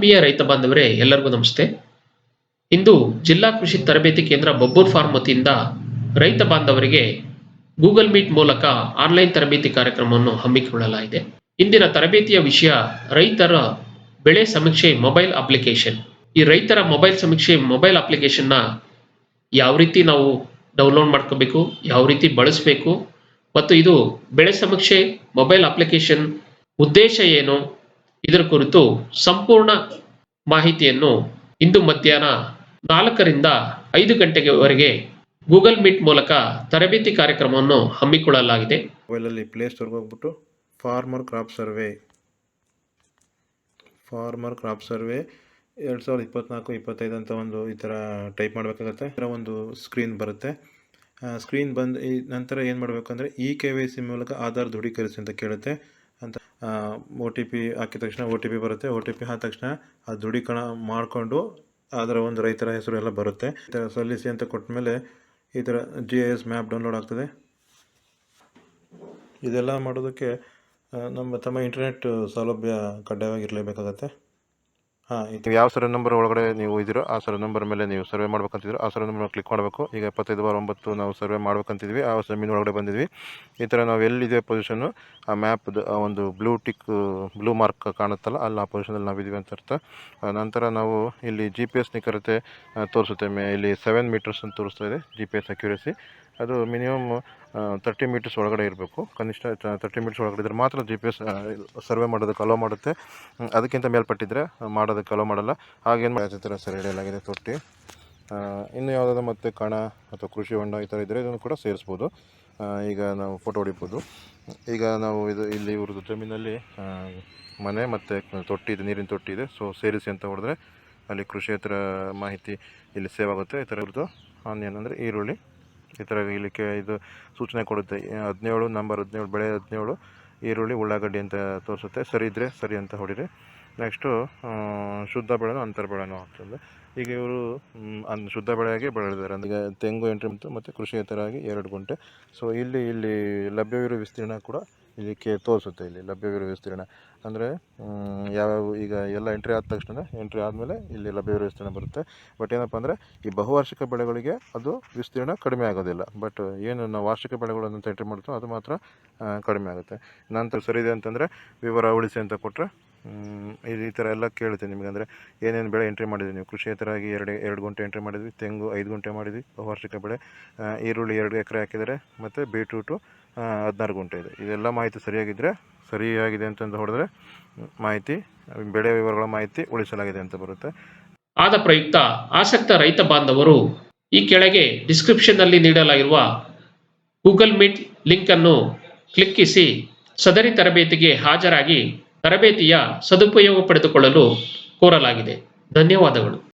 ಆತ್ಮೀಯ ರೈತ ಬಾಂಧವರೇ, ಎಲ್ಲರಿಗೂ ನಮಸ್ತೆ. ಇಂದು ಜಿಲ್ಲಾ ಕೃಷಿ ತರಬೇತಿ ಕೇಂದ್ರ ಬಬ್ಬೂರ್ ಫಾರ್ಮ್ ವತಿಯಿಂದ ರೈತ ಬಾಂಧವರಿಗೆ ಗೂಗಲ್ ಮೀಟ್ ಮೂಲಕ ಆನ್ಲೈನ್ ತರಬೇತಿ ಕಾರ್ಯಕ್ರಮವನ್ನು ಹಮ್ಮಿಕೊಳ್ಳಲಾಗಿದೆ. ಇಂದಿನ ತರಬೇತಿಯ ವಿಷಯ ರೈತರ ಬೆಳೆ ಸಮೀಕ್ಷೆ ಮೊಬೈಲ್ ಅಪ್ಲಿಕೇಶನ್. ಈ ರೈತರ ಮೊಬೈಲ್ ಸಮೀಕ್ಷೆ ಮೊಬೈಲ್ ಅಪ್ಲಿಕೇಶನ್ನ ಯಾವ ರೀತಿ ನಾವು ಡೌನ್ಲೋಡ್ ಮಾಡ್ಕೋಬೇಕು, ಯಾವ ರೀತಿ ಬಳಸಬೇಕು, ಮತ್ತು ಇದು ಬೆಳೆ ಸಮೀಕ್ಷೆ ಮೊಬೈಲ್ ಅಪ್ಲಿಕೇಶನ್ ಉದ್ದೇಶ ಏನು ಇದರ ಕುರಿತು ಸಂಪೂರ್ಣ ಮಾಹಿತಿಯನ್ನು ಇಂದು ಮಧ್ಯಾಹ್ನ ನಾಲ್ಕರಿಂದ ಐದು ಗಂಟೆಗೆವರೆಗೆ ಗೂಗಲ್ ಮೀಟ್ ಮೂಲಕ ತರಬೇತಿ ಕಾರ್ಯಕ್ರಮವನ್ನು ಹಮ್ಮಿಕೊಳ್ಳಲಾಗಿದೆ. ಮೊಬೈಲಲ್ಲಿ ಪ್ಲೇಸ್ಟೋರ್ಗೆ ಹೋಗ್ಬಿಟ್ಟು farmer crop survey farmer crop survey ಎರಡು ಸಾವಿರದ ಇಪ್ಪತ್ನಾಲ್ಕು, ಇಪ್ಪತ್ತೈದು ಅಂತ ಒಂದು ಈ ಥರ ಟೈಪ್ ಮಾಡಬೇಕಾಗತ್ತೆ. ಥರ ಒಂದು ಸ್ಕ್ರೀನ್ ಬರುತ್ತೆ. ಸ್ಕ್ರೀನ್ ಬಂದು ನಂತರ ಏನು ಮಾಡಬೇಕಂದ್ರೆ ಇ ಕೆ ವೈ ಸಿ ಮೂಲಕ ಆಧಾರ್ ದೃಢೀಕರಿಸಿ ಅಂತ ಕೇಳುತ್ತೆ. ಅಂತ ಒ ಟಿ ಪಿ ಹಾಕಿದ ತಕ್ಷಣ ಒ ಟಿ ಪಿ ಬರುತ್ತೆ. ಒ ಟಿ ಪಿ ಆದ ತಕ್ಷಣ ಆ ದೃಢೀಕರಣ ಮಾಡಿಕೊಂಡು ಅದರ ಒಂದು ರೈತರ ಹೆಸರು ಎಲ್ಲ ಬರುತ್ತೆ. ಈ ಸಲ್ಲಿಸಿ ಅಂತ ಕೊಟ್ಟ ಮೇಲೆ ಈ ಥರ G I S map download ಆಗ್ತದೆ. ಇದೆಲ್ಲ ಮಾಡೋದಕ್ಕೆ ನಮ್ಮ ತಮ್ಮ ಇಂಟರ್ನೆಟ್ ಸೌಲಭ್ಯ ಕಡ್ಡಾಯವಾಗಿರಲೇಬೇಕಾಗತ್ತೆ. ಇದು ಯಾವ ಸರ್ವೆ ನಂಬರ್ ಒಳಗಡೆ ನೀವು ಇದ್ದೀರೋ ಆ ಸರ್ವೆ ನಂಬರ್ ಮೇಲೆ ನೀವು ಸರ್ವೆ ಮಾಡ್ಬೇಕಂತಿದ್ರು ಆ ಸರ್ವೆ ನಂಬರ್ ಕ್ಲಿಕ್ ಮಾಡಬೇಕು. ಈಗ ಎಪ್ಪತ್ತೈದು ಬಾರ್ ಒಂಬತ್ತು ನಾವು ಸರ್ವೆ ಮಾಡ್ಬೇಕಂತಿದ್ವಿ ಆ ಜಮೀನು ಒಳಗಡೆ ಬಂದಿದ್ವಿ ಈ ಥರ ನಾವು ಎಲ್ಲಿದೆ ಪೊಸಿಷನ್ನು ಆ ಮ್ಯಾಪ್ದು ಒಂದು ಬ್ಲೂ ಟಿಕ್ ಬ್ಲೂ ಮಾರ್ಕ್ ಕಾಣುತ್ತಲ್ಲ ಅಲ್ಲಿ ಆ ಪೊಸಿಷನಲ್ಲಿ ನಾವಿದ್ದೀವಿ ಅಂತ ಅರ್ಥ. ನಂತರ ನಾವು ಇಲ್ಲಿ ಜಿ ಪಿ ಎಸ್ ನಿಖರತೆ ತೋರಿಸುತ್ತೆ ಇಲ್ಲಿ ಸೆವೆನ್ ಮೀಟರ್ಸ್ ಅಂತ ತೋರಿಸ್ತಾ ಇದೆ ಜಿ ಪಿ ಎಸ್ ಅಕ್ಯುರಸಿ ಅದು ಮಿನಿಮಮ್ ತರ್ಟಿ ಮೀಟರ್ಸ್ ಒಳಗಡೆ ಇರಬೇಕು. ಕನಿಷ್ಠ ತರ್ಟಿ ಮೀಟರ್ಸ್ ಒಳಗಡೆ ಇದ್ದರೆ ಮಾತ್ರ ಜಿ ಪಿ ಎಸ್ ಸರ್ವೆ ಮಾಡೋದಕ್ಕೆ ಅಲೋ ಮಾಡುತ್ತೆ. ಅದಕ್ಕಿಂತ ಮೇಲ್ಪಟ್ಟಿದ್ರೆ ಮಾಡೋದಕ್ಕೆ ಅಲೋ ಮಾಡಲ್ಲ. ಹಾಗೇನು ಥರ ಸರಿ ಹಿಡಿಯಲಾಗಿದೆ ತೊಟ್ಟಿ. ಇನ್ನು ಯಾವುದಾದ್ರು ಮತ್ತೆ ಕಣ ಅಥವಾ ಕೃಷಿ ಹೊಂಡ ಈ ಥರ ಇದ್ದರೆ ಇದನ್ನು ಕೂಡ ಸೇರಿಸ್ಬೋದು. ಈಗ ನಾವು ಫೋಟೋ ಹೊಡಿಬೋದು. ಈಗ ನಾವು ಇದು ಇಲ್ಲಿ ಇವ್ರದ್ದು ಜಮೀನಲ್ಲಿ ಮನೆ ಮತ್ತು ತೊಟ್ಟಿ ಇದೆ, ನೀರಿನ ತೊಟ್ಟಿ ಇದೆ. ಸೊ ಸೇರಿಸಿ ಅಂತ ಹೊಡೆದ್ರೆ ಅಲ್ಲಿ ಕೃಷಿಯೇತರ ಮಾಹಿತಿ ಇಲ್ಲಿ ಸೇವ್ ಆಗುತ್ತೆ. ಈ ಥರ ಇವ್ರದ್ದು ಆನಿಯನ್ ಅಂದರೆ ಈರುಳ್ಳಿ. ಈ ಥರ ಇಲ್ಲಿಕ್ಕೆ ಇದು ಸೂಚನೆ ಕೊಡುತ್ತೆ. ಹದಿನೇಳು, ನಂಬರ್ ಹದಿನೇಳು, ಬೆಳೆ ಹದಿನೇಳು, ಈರುಳ್ಳಿ, ಉಳ್ಳಾಗಡ್ಡಿ ಅಂತ ತೋರಿಸುತ್ತೆ. ಸರಿ ಇದ್ದರೆ ಸರಿ ಅಂತ ಹೊಡಿರಿ. ನೆಕ್ಸ್ಟು ಶುದ್ಧ ಬೆಳೆನೂ ಅಂತರ ಬೆಳೆನೂ ಆಗ್ತದೆ. ಈಗ ಇವರು ಅನ್, ಶುದ್ಧ ಬೆಳೆಯಾಗಿ ಬೆಳೆದಿದ್ದಾರೆ. ಈಗ ತೆಂಗು ಎಂಟ್ರಿ ಮತ್ತು ಕೃಷಿಯೇತರಾಗಿ ಎರಡು ಗುಂಟೆ. ಸೊ ಇಲ್ಲಿ ಇಲ್ಲಿ ಲಭ್ಯವಿರೋ ವಿಸ್ತೀರ್ಣ ಕೂಡ ಇದಕ್ಕೆ ತೋರಿಸುತ್ತೆ ಇಲ್ಲಿ ಲಭ್ಯವಿರುವ ವಿಸ್ತೀರ್ಣ. ಅಂದರೆ ಯಾವ್ಯಾವ ಈಗ ಎಲ್ಲ ಎಂಟ್ರಿ ಆದ ತಕ್ಷಣ ಎಂಟ್ರಿ ಆದಮೇಲೆ ಇಲ್ಲಿ ಲಭ್ಯವಿರುವ ವಿಸ್ತೀರ್ಣ ಬರುತ್ತೆ. ಬಟ್ ಏನಪ್ಪ ಅಂದರೆ, ಈ ಬಹುವಾರ್ಷಿಕ ಬೆಳೆಗಳಿಗೆ ಅದು ವಿಸ್ತೀರ್ಣ ಕಡಿಮೆ ಆಗೋದಿಲ್ಲ. ಬಟ್ ಏನು ನಾವು ವಾರ್ಷಿಕ ಬೆಳೆಗಳನ್ನು ಎಂಟ್ರಿ ಮಾಡ್ತೀವೋ ಅದು ಮಾತ್ರ ಕಡಿಮೆ ಆಗುತ್ತೆ. ನಂತರ ಸರಿ ಇದೆ ಅಂತಂದರೆ, ವಿವರ ಉಳಿಸಿ ಅಂತ ಕೊಟ್ಟರೆ ಈ ಥರ ಎಲ್ಲ ಕೇಳುತ್ತೆ ನಿಮಗೆ. ಅಂದರೆ ಏನೇನು ಬೆಳೆ ಎಂಟ್ರಿ ಮಾಡಿದ್ವಿ ನೀವು? ಕೃಷಿಯೇತರಾಗಿ ಎರಡು ಎರಡು ಗುಂಟೆ ಎಂಟ್ರಿ ಮಾಡಿದ್ವಿ. ತೆಂಗು ಐದು ಗುಂಟೆ ಮಾಡಿದ್ವಿ. ವಾರ್ಷಿಕ ಬೆಳೆ. ಈರುಳ್ಳಿ ಎರಡು ಎಕರೆ ಹಾಕಿದರೆ ಮತ್ತು ಬೀಟ್ರೂಟು ಹದಿನಾರು ಗುಂಟೆ ಇದೆ. ಇದೆಲ್ಲ ಮಾಹಿತಿ ಸರಿಯಾಗಿದ್ದರೆ ಸರಿಯಾಗಿದೆ ಅಂತಂದು ಹೊಡೆದ್ರೆ ಮಾಹಿತಿ, ಬೆಳೆ ವಿವರಗಳ ಮಾಹಿತಿ ಉಳಿಸಲಾಗಿದೆ ಅಂತ ಬರುತ್ತೆ. ಆದ ಪ್ರಯುಕ್ತ ಆಸಕ್ತ ರೈತ ಬಾಂಧವರು ಈ ಕೆಳಗೆ ಡಿಸ್ಕ್ರಿಪ್ಷನ್ನಲ್ಲಿ ನೀಡಲಾಗಿರುವ ಗೂಗಲ್ ಮೀಟ್ ಲಿಂಕನ್ನು ಕ್ಲಿಕ್ಕಿಸಿ, ಸದರಿ ತರಬೇತಿಗೆ ಹಾಜರಾಗಿ ತರಬೇತಿಯ ಸದುಪಯೋಗ ಪಡೆದುಕೊಳ್ಳಲು ಕೋರಲಾಗಿದೆ. ಧನ್ಯವಾದಗಳು.